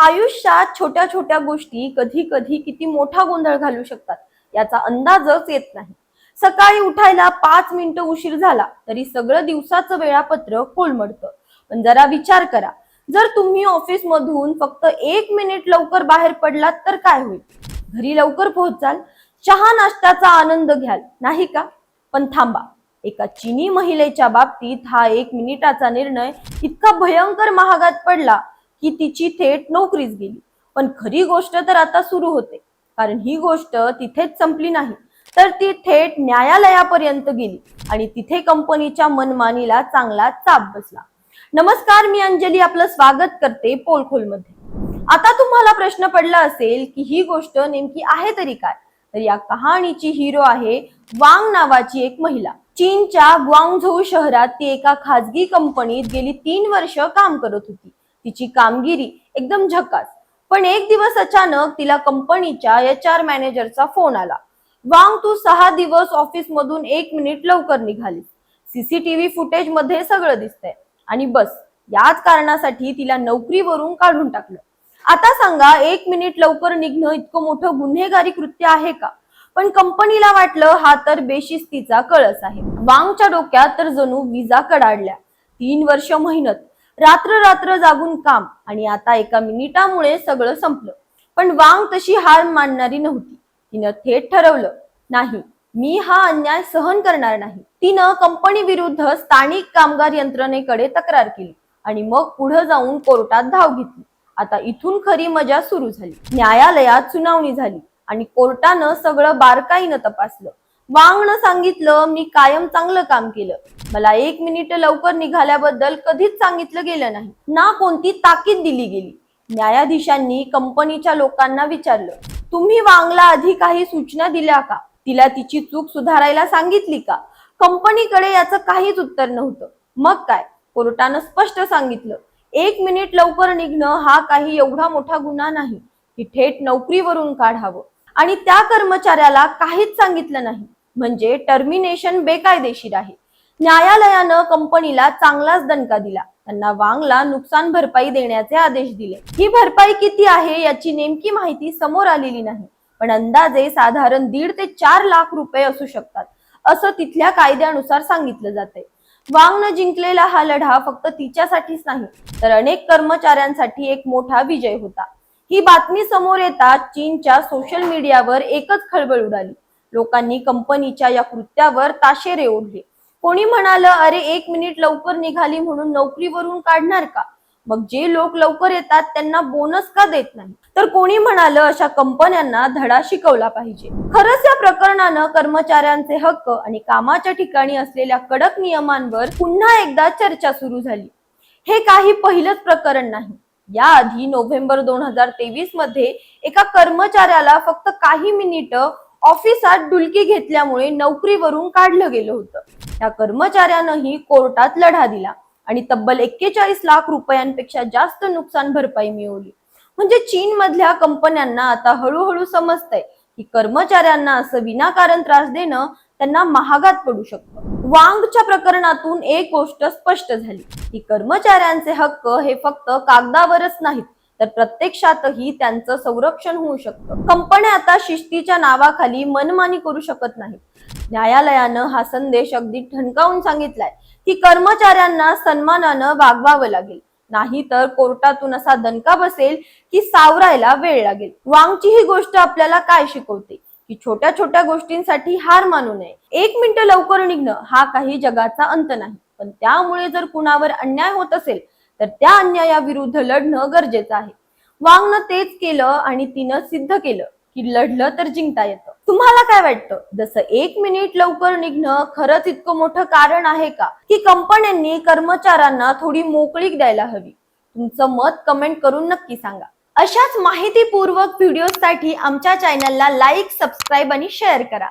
आयुष्यात छोट्या छोट्या गोष्टी कधी कधी किती मोठा गोंधळ घालू शकतात याचा अंदाजच येत नाही. सकाळी उठायला पाच मिनिटं उशीर झाला तरी सगळं दिवसाचं वेळापत्र कोलमडतं. पण जरा विचार करा जर तुम्ही ऑफिस मधून फक्त एक मिनिट लवकर बाहेर पडलात तर काय होईल? घरी लवकर पोहोचाल चहा नाश्त्याचा आनंद घ्याल नाही का? पण थांबा एका चीनी महिलेच्या बाबतीत हा एक मिनिटाचा निर्णय इतका भयंकर महागात पडला की तिची थेट नोकरीच गेली. पण खरी गोष्ट तर आता सुरू होते. कारण ही गोष्ट तिथेच संपली नाही. तर ती थेट न्यायालयापर्यंत गेली आणि तिथे कंपनीच्या मनमानीला चांगला चाप बसला. नमस्कार मी अंजली आपलं स्वागत करते पोलखोलमध्ये. आता तुम्हाला प्रश्न पडला असेल की ही गोष्ट नेमकी आहे तरी काय? तर या कहाणीची हिरो आहे वांग नावाची एक महिला. चीनच्या ग्वांगझो शहरात ती एका खाजगी कंपनीत गेली तीन वर्ष काम करत होती. तिची कामगिरी एकदम झकास. पण एक दिवस अचानक तिला कंपनीच्या एच आर मॅनेजरचा फोन आला. वांग तू सहा दिवस ऑफिस मधून एक मिनिट लवकर निघाली सीसीटीव्ही फुटेजमध्ये सगळं दिसतंय. आणि बस याच कारणासाठी तिला नोकरीवरून काढून टाकलं. आता सांगा एक मिनिट लवकर निघणं इतकं मोठं गुन्हेगारी कृत्य आहे का? पण कंपनीला वाटलं हा तर बेशिस्तीचा कळस आहे. वांगच्या डोक्यात तर जणू विजा कडाडल्या. तीन वर्ष मेहनत. रात्र रात्र जागून काम. आणि आता एका मिनिटामुळे सगळं संपलं. पण वांग तशी हार मानणारी नव्हती. तिनं थेट ठरवलं नाही मी हा अन्याय सहन करणार नाही. तिनं कंपनी विरुद्ध स्थानिक कामगार यंत्रणेकडे तक्रार केली आणि मग पुढे जाऊन कोर्टात धाव घेतली. आता इथून खरी मजा सुरू झाली. न्यायालयात सुनावणी झाली आणि कोर्टानं सगळं बारकाईनं तपासलं. वांगनं सांगितलं मी कायम चांगलं काम केलं. मला एक मिनिट लवकर निघाल्याबद्दल कधीच सांगितलं गेलं नाही. ना कोणती ताकीद दिली गेली. न्यायाधीशांनी कंपनीच्या लोकांना विचारलं तुम्ही वांगला आधी काही सूचना दिल्या का? तिला तिची चूक सुधारायला सांगितली का? कंपनीकडे याचं काहीच उत्तर नव्हतं. मग काय? कोर्टानं स्पष्ट सांगितलं एक मिनिट लवकर निघणं हा काही एवढा मोठा गुन्हा नाही. की थेट नोकरीवरून काढावं. आणि त्या कर्मचाऱ्याला काहीच सांगितलं नाही. म्हणजे टर्मिनेशन बेकायदेशीर आहे. न्यायालयानं कंपनीला चांगलाच दणका दिला. त्यांना वांगला नुकसान भरपाई देण्याचे आदेश दिले. ही भरपाई किती आहे याची नेमकी माहिती समोर आलेली नाही. पण अंदाजे साधारण दीड ते चार लाख रुपये असू शकतात असं तिथल्या कायद्यानुसार सांगितलं जाते वांगनं जिंकलेला हा लढा फक्त तिच्यासाठीच नाही तर अनेक कर्मचाऱ्यांसाठी एक मोठा विजय होता. ही बातमी समोर येताच चीनच्या सोशल मीडियावर एकच खळबळ उडाली. लोकांनी कंपनीच्या या कृत्यावर ताशेरे ओढले. कोणी म्हणालं अरे एक मिनिट लवकर निघाली म्हणून नोकरीवरून काढणार का? मग जे लोक लवकर येतात त्यांना बोनस का देत नाही? तर कोणी म्हणालं अशा कंपन्यांना धडा शिकवला पाहिजे. खरंच या प्रकरणानं कर्मचाऱ्यांचे हक्क आणि कामाच्या ठिकाणी असलेल्या कडक नियमांवर पुन्हा एकदा चर्चा सुरू झाली. हे काही पहिलंच प्रकरण नाही. याआधी नोव्हेंबर दोन हजार तेवीसमध्ये एका कर्मचाऱ्याला फक्त काही मिनिटं ऑफिसात डुलकी घेतल्यामुळे नोकरीवरून काढलं गेलं होतं. त्या कर्मचाऱ्यानंही कोर्टात लढा दिला आणि तब्बल एक्केचाळीस लाख रुपयांपेक्षा जास्त नुकसान भरपाई मिळवली. म्हणजे चीन मधल्या कंपन्यांना आता हळूहळू समजतंय की कर्मचाऱ्यांना असं विनाकारण त्रास देणं त्यांना महागात पडू शकतं. वांगच्या प्रकरणातून एक गोष्ट स्पष्ट झाली. की कर्मचाऱ्यांचे हक्क हे फक्त कागदावरच नाहीत तर प्रत्यक्षातही त्यांचं संरक्षण होऊ शकतं. कंपन्या आता शिस्तीच्या नावाखाली मनमानी करू शकत नाहीत. न्यायालयानं हा संदेश अगदी ठणकावून सांगितलाय की कर्मचाऱ्यांना सन्मानानं वागवावं लागेल. नाही तर कोर्टातून असा दणका बसेल की सावरायला वेळ लागेल. वांगची ही गोष्ट आपल्याला काय शिकवते? की छोट्या छोट्या गोष्टींसाठी हार मानू नये. एक मिनिट लवकर निघणं हा काही जगाचा अंत नाही. पण त्यामुळे जर कुणावर अन्याय होत असेल तर त्या अन्यायाविरुद्ध लढणं गरजेचं आहे. वांगनं तेच केलं आणि तिनं सिद्ध केलं की लढलं तर जिंकता येतं. तुम्हाला काय वाटतं? जसं एक मिनिट लवकर निघणं खरंच इतकं मोठं कारण आहे का? की कंपन्यांनी कर्मचाऱ्यांना थोडी मोकळीक द्यायला हवी. तुमचं मत कमेंट करून नक्की सांगा. अशाच माहितीपूर्वक व्हिडिओसाठी आमच्या चॅनलला लाईक सबस्क्राईब आणि शेअर करा.